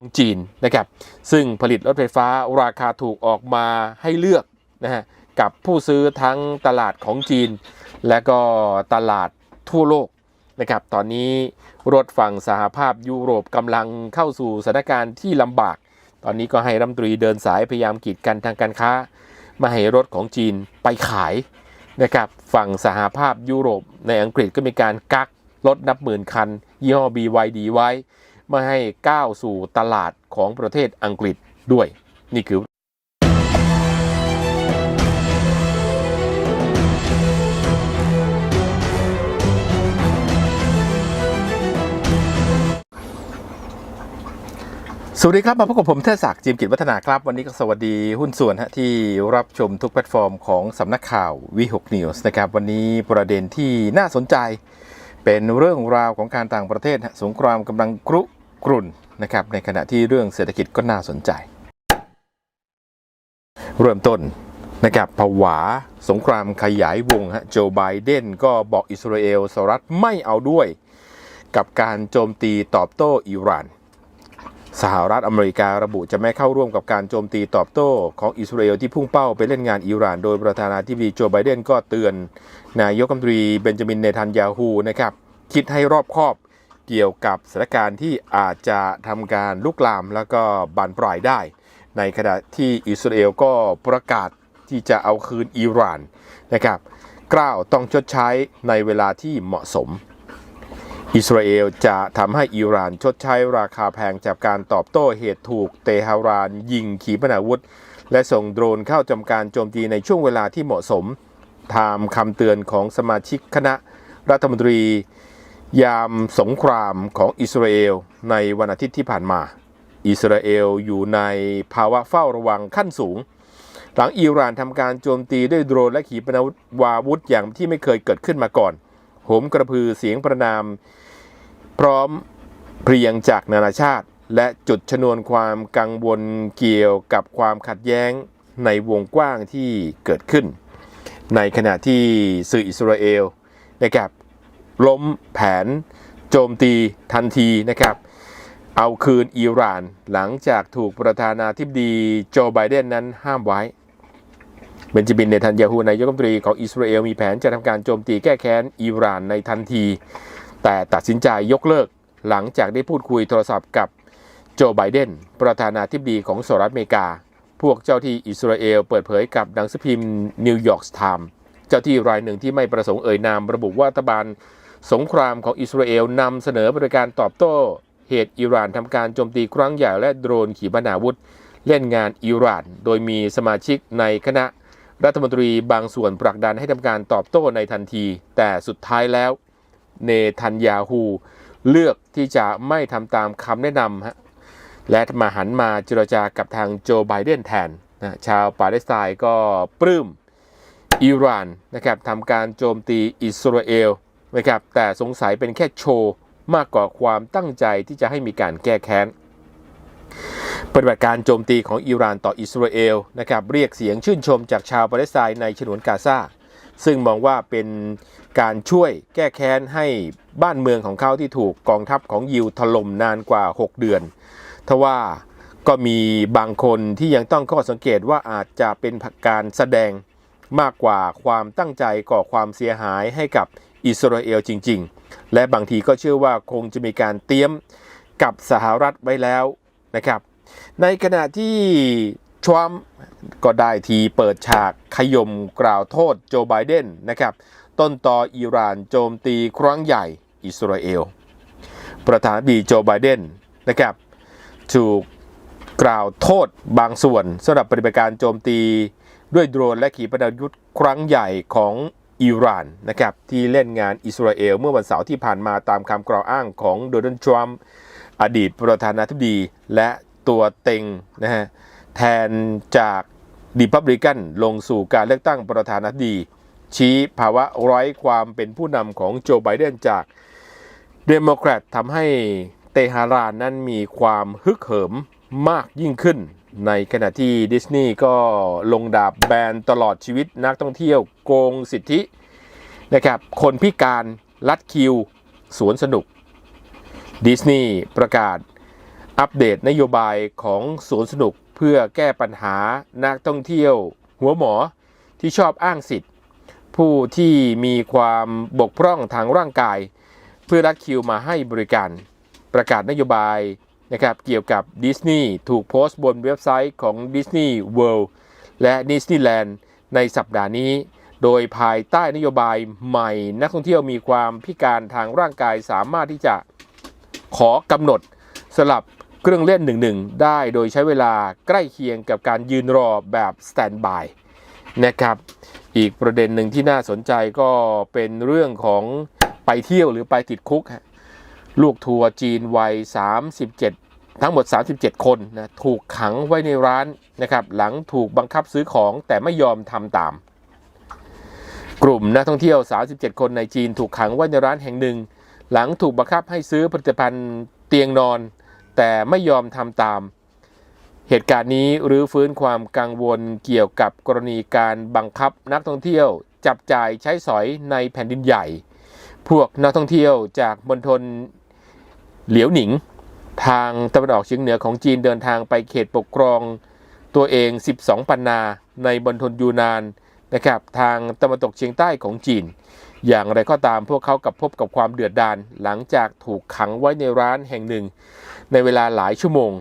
ของจีนนะครับซึ่งผลิตรถไฟฟ้าราคาถูกออกมาให้เลือกนะฮะกับผู้ซื้อทั้งตลาดของจีน และก็ตลาดทั่วโลกนะครับตอนนี้รถฝั่งสหภาพยุโรปกำลังเข้าสู่สถานการณ์ที่ลำบาก ตอนนี้ก็ให้รัฐมนตรีเดินสายพยายามกีดกันทางการค้ามาให้รถของจีนไปขายนะครับฝั่งสหภาพยุโรปในอังกฤษก็มีการกักรถนับหมื่นคัน ยี่ห้อ BYD ไว้ ไม่ให้ก้าวสู่ตลาดของประเทศอังกฤษด้วย นี่คือสวัสดีครับ มาพบกับผมเทศศักดิ์จิมกิจวัฒนาครับ วันนี้ก็สวัสดีหุ้นส่วนฮะที่รับชมทุกแพลตฟอร์มของสำนักข่าววีหกนิวส์นะครับ วันนี้ประเด็นที่น่าสนใจ เป็นเรื่องราวของการต่างประเทศสงครามกำลังกรุ กรุ่นนะครับในขณะที่เรื่องเศรษฐกิจก็น่าสนใจ เริ่มต้นนะครับผวาสงครามขยายวงฮะโจไบเดนก็บอกอิสราเอลสหรัฐไม่เอาด้วย กับการโจมตีตอบโต้อิหร่าน สหรัฐอเมริการะบุจะไม่เข้าร่วมกับการโจมตีตอบโต้ของอิสราเอลที่พุ่งเป้าไปเล่นงานอิหร่าน โดยประธานาธิบดีโจไบเดนก็เตือน นายกรัฐมนตรีเบนจามินเนทันยาฮูนะครับคิดให้รอบคอบ เกี่ยวกับสถานการณ์ที่อาจจะทำการลุกลามแล้วก็บานปลายได้ ในขณะที่อิสราเอลก็ประกาศที่จะเอาคืนอิหร่านนะครับกล่าวต้องชดใช้ในเวลาที่เหมาะสม อิสราเอลจะทำให้อิหร่านชดใช้ราคาแพงจากการตอบโต้เหตุถูกเตหะราน ยิงขีปนาวุธ และส่งโดรนเข้าจำการโจมตีในช่วงเวลาที่เหมาะสม ตามคำเตือนของสมาชิกคณะรัฐมนตรี ยามสงครามของอิสราเอลในวันอาทิตย์ที่ผ่านมา อิสราเอลอยู่ในภาวะเฝ้าระวังขั้นสูง หลังอิหร่านทำการโจมตีด้วยโดรนและขีปนาวุธอย่างที่ไม่เคยเกิดขึ้นมาก่อนโหมกระพือเสียงประนามพร้อมเพรียงจากนานาชาติ และจุดชนวนความกังวลเกี่ยวกับความขัดแย้งในวงกว้างที่เกิดขึ้น ในขณะที่สื่ออิสราเอลนะครับ ล้มแผน โจมตีทันทีนะครับ เอาคืนอิหร่านหลังจากถูกประธานาธิบดีโจไบเดนนั้นห้ามไว้เบนจามินเนทันยาฮูนายกรัฐมนตรีของอิสราเอลมีแผนจะทำการโจมตีแก้แค้นอิหร่านในทันที แต่ตัดสินใจยกเลิกหลังจากได้พูดคุยโทรศัพท์กับโจไบเดนประธานาธิบดีของสหรัฐอเมริกา พวกเจ้าที่อิสราเอลเปิดเผยกับหนังสือพิมพ์นิวยอร์กไทม์เจ้าที่รายหนึ่งที่ไม่ประสงค์เอ่ยนามระบุว่ารัฐบาล สงครามของอิสราเอลนำเสนอบริการตอบโต้ เหตุอิหร่านทำการโจมตีครั้งใหญ่และโดรนขีปนาวุธ เล่นงานอิหร่าน โดยมีสมาชิกในคณะรัฐมนตรีบางส่วนผลักดันให้ทำการตอบโต้ในทันที แต่สุดท้ายแล้ว เนทันยาฮูเลือกที่จะไม่ทำตามคำแนะนำฮะและมาหันมาเจรจากับทางโจไบเดนแทนนะชาวปาเลสไตน์ก็ปลื้มอิหร่านนะครับทำการโจมตีอิสราเอล นะครับแต่สงสัยเป็นแค่โชว์มากกว่าความตั้งใจที่จะให้มีการแก้แค้นปฏิบัติการโจมตีของอิหร่านต่ออิสราเอลนะครับเรียกเสียงชื่นชมจากชาวปาเลสไตน์ในฉนวนกาซาซึ่งมองว่าเป็นการช่วยแก้แค้นให้บ้านเมืองของเขาที่ถูกกองทัพของยิวถล่มนานกว่า 6 เดือน ทว่าก็มีบางคนที่ยังต้องข้อสังเกตว่าอาจจะเป็นการแสดงมากกว่าความตั้งใจก่อความเสียหายให้กับ อิสราเอลจริง ๆ และบางทีก็เชื่อว่าคงจะมีการเตรียมกับสหรัฐไว้แล้วนะครับ ในขณะที่ทรัมป์ก็ได้ทีเปิดฉากขยมกล่าวโทษโจไบเดนนะครับ ต้นต่ออิหร่านโจมตีครั้งใหญ่อิสราเอล ประธานาธิบดีโจไบเดนนะครับถูกกล่าวโทษบางส่วนสำหรับปฏิบัติการโจมตีด้วยโดรนและขีปนาวุธครั้งใหญ่ของ อิหร่านนะครับที่เล่นงานอิสราเอลเมื่อวันเสาร์ที่ผ่านมาตามคำกล่าวอ้างของโดนัลด์ทรัมป์อดีตประธานาธิบดี และตัวเต็งนะฮะแทนจากดิพับลิกันลงสู่การเลือกตั้งประธานาธิบดี ชี้ภาวะร้อยความเป็นผู้นำของโจไบเดนจากเดโมแครตทำให้เตหะรานนั้นมีความฮึกเหิมมากยิ่งขึ้น ในขณะที่ดิสนีย์ก็ลงดาบแบนตลอดชีวิตนักท่องเที่ยวโกงสิทธินะครับคนพิการลัดคิว สวนสนุก ดิสนีย์ประกาศอัปเดตนโยบายของสวนสนุกเพื่อแก้ปัญหานักท่องเที่ยว หัวหมอที่ชอบอ้างสิทธิ์ ผู้ที่มีความบกพร่องทางร่างกาย เพื่อรัดคิวมาให้บริการ ประกาศนโยบาย นะครับเกี่ยวกับดิสนีย์ถูกโพสต์บนเว็บไซต์ของ Disney World และ Disneyland ในสัปดาห์นี้ โดยภายใต้นโยบายใหม่ นักท่องเที่ยวมีความพิการทางร่างกายสามารถที่จะขอกำหนดสลับเครื่องเล่น1-1ได้โดยใช้เวลาใกล้เคียงกับการยืนรอแบบสแตนบายนะครับอีกประเด็นหนึ่งที่น่าสนใจก็เป็นเรื่องของไปเที่ยวหรือไปติดคุกฮะ ลูกทัวร์จีนวัย 37 ทั้งหมด 37 คนนะถูกขังไว้ในร้านนะครับหลังถูกบังคับซื้อของแต่ไม่ยอมทำตาม กลุ่มนักท่องเที่ยว 37 คนในจีนถูกขังไว้ในร้านแห่งหนึ่ง หลังถูกบังคับให้ซื้อผลิตภัณฑ์เตียงนอน แต่ไม่ยอมทำตาม เหตุการณ์นี้รื้อฟื้นความกังวลเกี่ยวกับกรณีการบังคับนักท่องเที่ยวจับจ่ายใช้สอยในแผ่นดินใหญ่ พวกนักท่องเที่ยวจากมณฑล เหลียวหนิง ทางตะวันออกเฉียงเหนือของจีนเดินทางไปเขตปกครอง ตัวเอง 12 ปันนาในมณฑลยูนานนะครับทางตะวันตกเฉียงใต้ของจีน อย่างไรก็ตามพวกเขากับพบกับความเดือดดาลหลังจากถูกขังไว้ในร้านแห่งหนึ่ง ในเวลาหลายชั่วโมง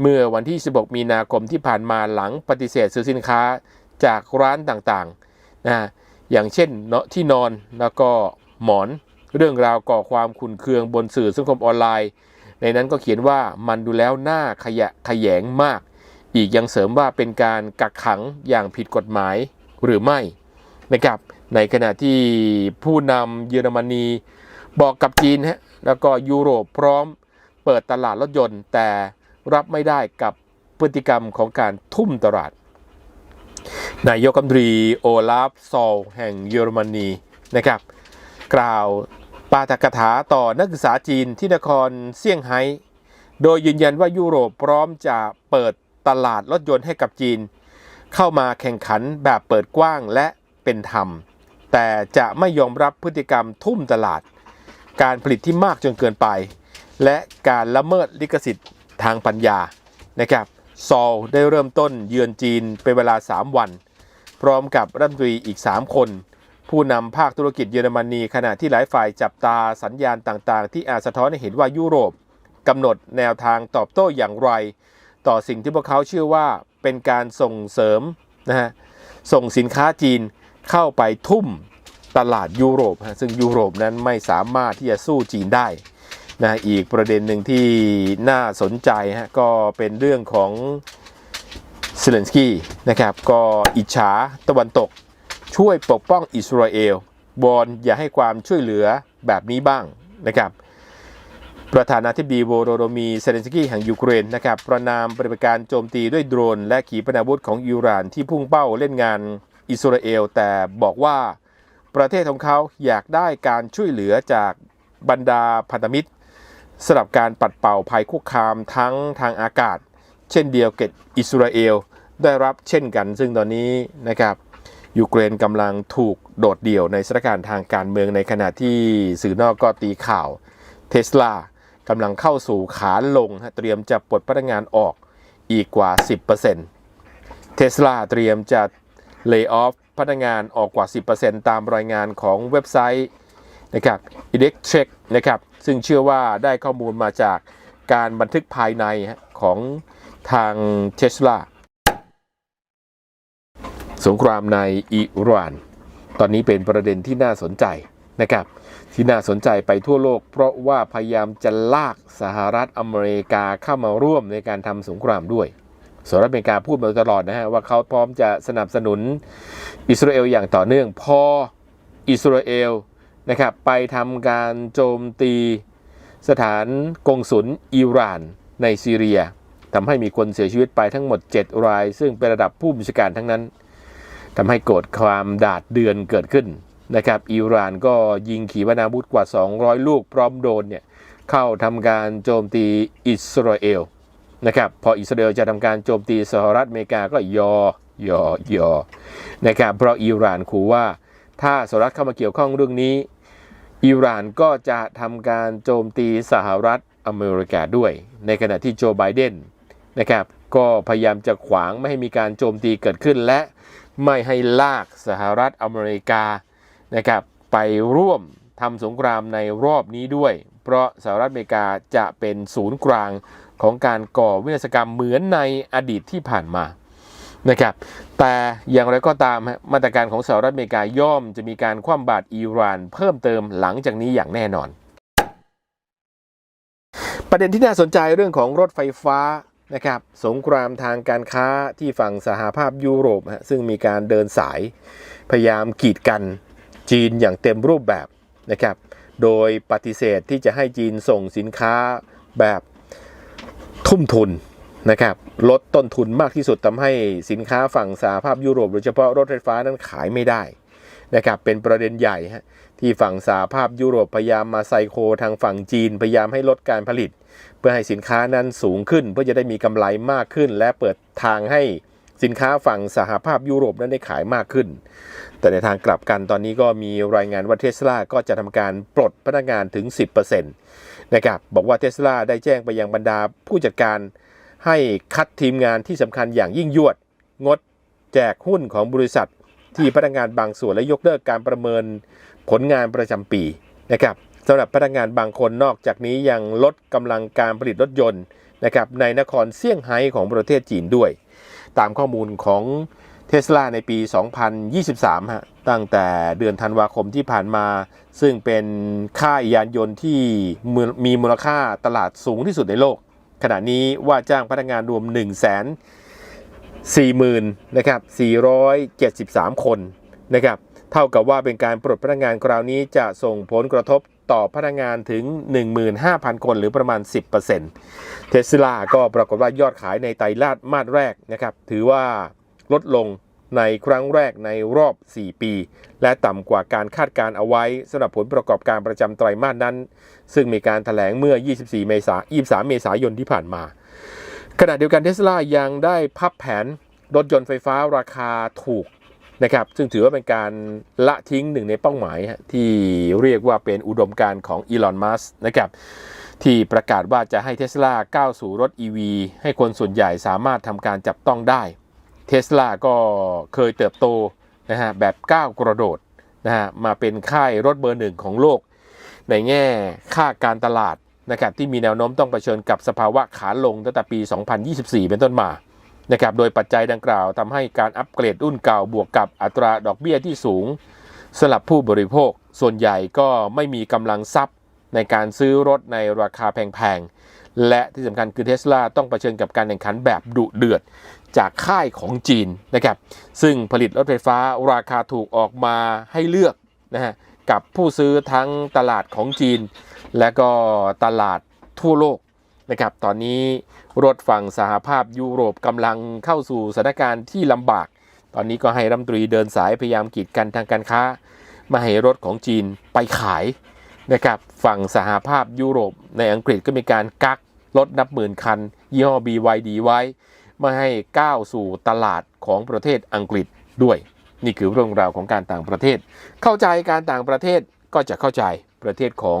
เมื่อวันที่ 16 มีนาคมที่ผ่านมาหลังปฏิเสธซื้อสินค้าจากร้านต่างๆนะอย่างเช่นเนาะที่นอนแล้วก็หมอน เรื่องราวก่อความขุนเคืองบนสื่อสังคมออนไลน์ ในนั้นก็เขียนว่ามันดูแล้วน่าขยะขยงมาก อีกยังเสริมว่าเป็นการกักขังอย่างผิดกฎหมายหรือไม่นะครับในขณะที่ผู้นำเยอรมนีบอกกับจีนฮะแล้วก็ยุโรปพร้อมเปิดตลาดรถยนต์ แต่รับไม่ได้กับพฤติกรรมของการทุ่มตลาด นายกรัฐมนตรีโอลาฟซอลแห่งเยอรมนีนะครับ กล่าว ปาฐกถาต่อนักศึกษาจีนที่นครเซี่ยงไฮ้ โดยยืนยันว่ายุโรปพร้อมจะเปิดตลาดรถยนต์ให้กับจีน เข้ามาแข่งขันแบบเปิดกว้างและเป็นธรรม แต่จะไม่ยอมรับพฤติกรรมทุ่มตลาด การผลิตที่มากจนเกินไป และการละเมิดลิขสิทธิ์ทางปัญญานะครับซอลได้เริ่มต้นเยือนจีนเป็นเวลา 3 วัน พร้อมกับรัฐมนตรีอีก 3 คน ผู้นำภาคธุรกิจเยอรมนีขณะที่หลายฝ่ายจับตาสัญญาณต่างๆ ที่อาจสะท้อนให้เห็นว่ายุโรปกำหนดแนวทางตอบโต้อย่างไร ต่อสิ่งที่พวกเขาเชื่อว่าเป็นการส่งเสริมนะฮะส่งสินค้าจีนเข้าไปทุ่มตลาดยุโรป ซึ่งยุโรปนั้นไม่สามารถที่จะสู้จีนได้นะอีกประเด็นหนึ่งที่น่าสนใจฮะก็เป็นเรื่องของเซเลนสกี้นะครับก็อิจฉาตะวันตก ช่วยปกป้องอิสราเอลบอนอย่าให้ความช่วยเหลือแบบนี้บ้างนะครับประธานาธิบดีโวโรโดมีเซเลนสกี้แห่งยูเครนนะครับประนามปฏิบัติการโจมตีด้วยโดรน และขีปนาวุธของอิหร่านที่พุ่งเป้าเล่นงานอิสราเอล แต่บอกว่าประเทศของเขาอยากได้การช่วยเหลือจากบรรดาพันธมิตรสำหรับการปัดเป่าภัยคุกคามทั้งทางอากาศ เช่นเดียวกับอิสราเอลได้รับเช่นกัน ซึ่งตอนนี้นะครับ ยูเครนกำลังถูกโดดเดี่ยวในสถานการณ์ทางการเมืองในขณะที่สื่อนอกก็ตีข่าวเทสลากำลังเข้าสู่ขาลงเตรียมจะปลดพนักงานออกอีกกว่า 10%เทสลาเตรียมจะเลิกออฟพนักงานออกกว่า 10%ตามรายงานของเว็บไซต์นะครับ e d e c t r e c นะครับซึ่งเชื่อว่าได้ข้อมูลมาจากการบันทึกภายในของทางเทสลา สงครามในอิหร่าน ตอนนี้เป็นประเด็นที่น่าสนใจนะครับ ที่น่าสนใจไปทั่วโลก เพราะว่าพยายามจะลากสหรัฐอเมริกาเข้ามาร่วมในการทำสงครามด้วยสหรัฐอเมริกาพูดมาตลอดนะฮะว่าเขาพร้อมจะสนับสนุนอิสราเอลอย่างต่อเนื่องพออิสราเอลนะครับไปทำการโจมตีสถานกงสุลอิหร่านในซีเรียทำให้มีคนเสียชีวิตไปทั้งหมด 7 ราย ซึ่งเป็นระดับผู้บัญชาการทั้งนั้น ทำให้โกรธความดาดเดือนเกิดขึ้นนะครับอิหร่านก็ยิงขีปนาวุธกว่า 200 ลูกพร้อมโดนเนี่ยเข้าทำการโจมตีอิสราเอลนะครับพออิสราเอลจะทำการโจมตีสหรัฐอเมริกาก็ยอยอยอนะครับเพราะอิหร่านขู่ว่าถ้าสหรัฐเข้ามาเกี่ยวข้องเรื่องนี้อิหร่านก็จะทำการโจมตีสหรัฐอเมริกาด้วย ในขณะที่โจไบเดนนะครับก็พยายามจะขวางไม่ให้มีการโจมตีเกิดขึ้นและ ไม่ให้ลากสหรัฐอเมริกานะครับไปร่วมทำสงครามในรอบนี้ด้วย เพราะสหรัฐอเมริกาจะเป็นศูนย์กลางของการก่อวินาศกรรมเหมือนในอดีตที่ผ่านมานะครับแต่อย่างไรก็ตามมาตรการของสหรัฐอเมริกาย่อมจะมีการคว่ำบาตรอิหร่านเพิ่มเติมหลังจากนี้อย่างแน่นอน ประเด็นที่น่าสนใจเรื่องของรถไฟฟ้า นะครับสงครามทางการค้าที่ฝั่งสหภาพยุโรปฮะซึ่งมีการเดินสายพยายามกีดกันจีนอย่างเต็มรูปแบบนะครับโดยปฏิเสธที่จะให้จีนส่งสินค้าแบบทุ่มทุนนะครับลดต้นทุนมากที่สุดทำให้สินค้าฝั่งสหภาพยุโรปโดยเฉพาะรถไฟฟ้านั้นขายไม่ได้นะครับเป็นประเด็นใหญ่ฮะ ที่ฝั่งสหภาพยุโรปพยายามมาไซโคทางฝั่งจีนพยายามให้ลดการผลิต เพื่อให้สินค้านั้นสูงขึ้น เพื่อจะได้มีกำไรมากขึ้น และเปิดทางให้สินค้าฝั่งสหภาพยุโรปนั้นได้ขายมากขึ้น แต่ในทางกลับกันตอนนี้ก็มีรายงานว่าเทสลาก็จะทำการปลดพนักงานถึง 10%นะครับบอกว่าเทสลาได้แจ้งไปยังบรรดาผู้จัดการให้คัดทีมงานที่สำคัญอย่างยิ่งยวด งดแจกหุ้นของบริษัทที่พนักงานบางส่วนและยกเลิกการประเมิน ผลงานประจำปีนะครับสำหรับพนักงานบางคนนอกจากนี้ยังลดกำลังการผลิตรถยนต์นะครับในนครเซี่ยงไฮ้ของประเทศจีนด้วย ตามข้อมูลของเทสลาในปี 2023 ฮะ ตั้งแต่เดือนธันวาคมที่ผ่านมา ซึ่งเป็นค่ายยานยนต์ที่มีมูลค่าตลาดสูงที่สุดในโลก ขณะนี้ว่าจ้างพนักงานรวม 1 4 0 0 0 0นะครับ473 คนนะครับ เท่ากับว่าเป็นการปลดพนักงานคราวนี้จะส่งผลกระทบต่อพนักงานถึง 15,000 คนหรือประมาณ 10%เทสลาก็ปรากฏว่ายอดขายในไตรมาสมาสแรกนะครับ ถือว่าลดลงในครั้งแรกในรอบ 4 ปี และต่ำกว่าการคาดการเอาไว้สำหรับผลประกอบการประจำไตรมาสนั้น ซึ่งมีการถแถลงเมื่อ 24 เมษายน 23 เมษายนที่ผ่านมา ขณะเดียวกันเทสลายังได้พับแผนรถยนต์ไฟฟ้าราคาถูก นะครับซึ่งถือว่าเป็นการละทิ้งหนึ่งในเป้าหมายที่เรียกว่าเป็นอุดมการของอีลอน มัสนะครับที่ประกาศว่าจะให้เทสลาก้าวสู่รถ EV ให้คนส่วนใหญ่สามารถทำการจับต้องได้เทสลาก็เคยเติบโตนะฮะแบบก้าวกระโดดนะฮะมาเป็นค่ายรถเบอร์หนึ่งของโลก ในแง่ค่าการตลาดนะครับที่มีแนวโน้มต้องเผชิญกับสภาวะขาลงตั้งแต่ปี 2024 เป็นต้นมา นะครับโดยปัจจัยดังกล่าวทำให้การอัปเกรดรุ่นเก่าบวกกับอัตราดอกเบี้ยที่สูงสำหรับผู้บริโภค ส่วนใหญ่ก็ไม่มีกำลังทรัพย์ในการซื้อรถในราคาแพงๆ และที่สำคัญคือเทสลาต้องเผชิญกับการแข่งขันแบบดุเดือดจากค่ายของจีนนะครับซึ่งผลิตรถไฟฟ้าราคาถูกออกมาให้เลือกนะฮะกับผู้ซื้อทั้งตลาดของจีน และก็ตลาดทั่วโลก นะครับตอนนี้รถฝั่งสหภาพยุโรปกำลังเข้าสู่สถานการณ์ที่ลำบาก ตอนนี้ก็ให้รัฐมนตรีเดินสายพยายามกีดกันทางการค้ามาให้รถของจีนไปขายนะครับฝั่งสหภาพยุโรปในอังกฤษก็มีการกักรถนับหมื่นคัน ยี่ห้อ BYD ไว้ไม่ให้ก้าวสู่ตลาดของประเทศอังกฤษด้วย นี่คือเรื่องราวของการต่างประเทศ เข้าใจการต่างประเทศก็จะเข้าใจประเทศของ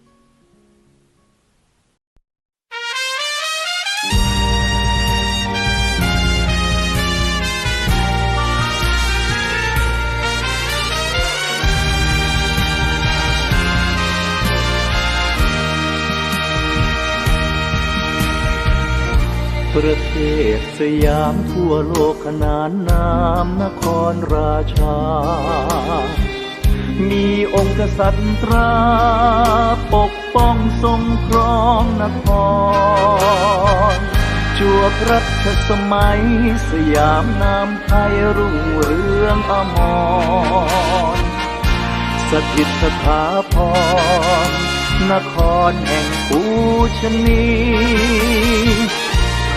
ประเทศสยามทั่วโลกขนานนามนครราชา มีองค์กษัตริย์ตรา ปกป้องทรงครองนครจวบรัชสมัยสยามนามไทยรุ่งเรืองอมร สถิตสถาพรนครแห่งปูชนี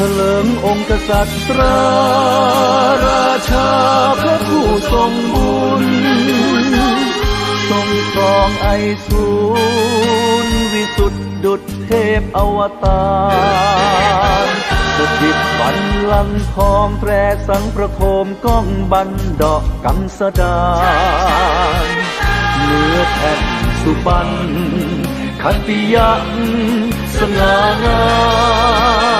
ถลิงองค์กษัตริย์ราราชาพระผู้ทรงบุญ ทรงครองไอสูรวิสุทธิดุจเทพอวตารสถิตบันลังทองแตรสังประโคมก้องบันดอกกังสดานเนื้อแผ่นสุบันขันติยักสง่างามประน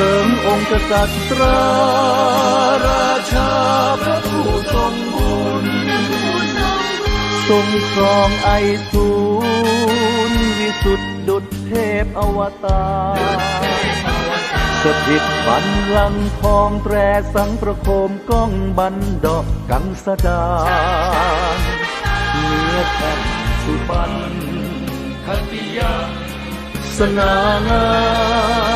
ลิงองค์กษัตริย์ราราชาพระผู้ทรงบุญทรงครองไอสูรวิสุทธิดุจเทพอวตารสถิตบันลังทองแตรสังประโคมก้องบันดอกกังสดาเนื้อแผ่นสุบันคติยาสง่างาม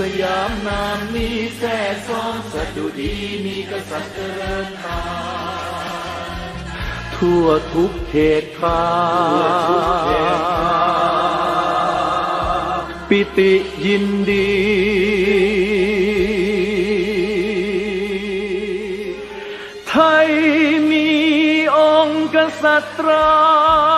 สยามนามนี้แท้ซ้องสดุดีมีกษัตริย์เจริญตาทั่วทุกเขตคาปิติยินดี ไทยมีองค์กษัตรา